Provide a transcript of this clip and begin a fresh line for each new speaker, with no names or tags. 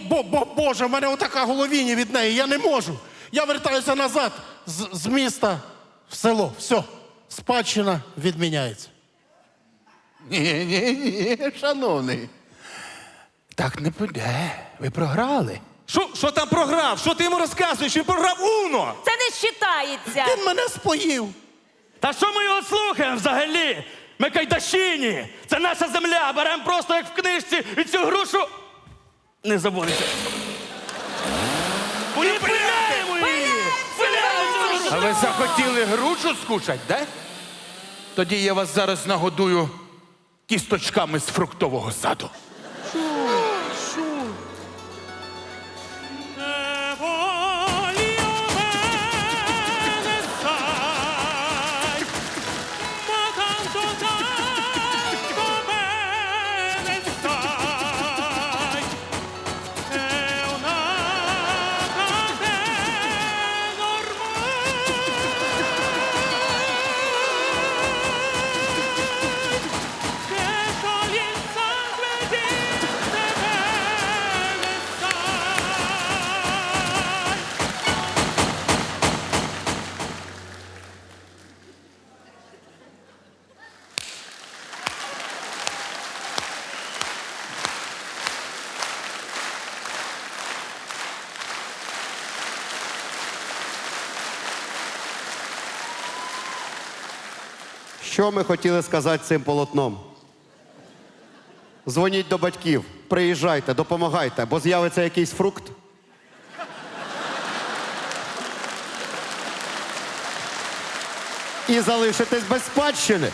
бо, бо, Боже, в мене отака головіння від неї, я не можу. Я вертаюся назад з, з міста в село. Все, спадщина відміняється.
Ні, ні, ні, шановний. Так не піде. Ви програли.
Що, що там програв? Що ти йому розказуєш? Він програв Уно!
Це не считається.
Він мене споїв.
Та що ми його слухаємо взагалі? Ми кайдашині! Це наша земля! Беремо просто як в книжці і цю грушу. Не забудете. І пиляємо її! Пиляємо!
А ви захотіли грушу скушать, да? Тоді я вас зараз нагодую кісточками з фруктового саду.
Що ми хотіли сказати цим полотном? Дзвоніть до батьків, приїжджайте, допомагайте, бо з'явиться якийсь фрукт. І залишитесь без спадщини.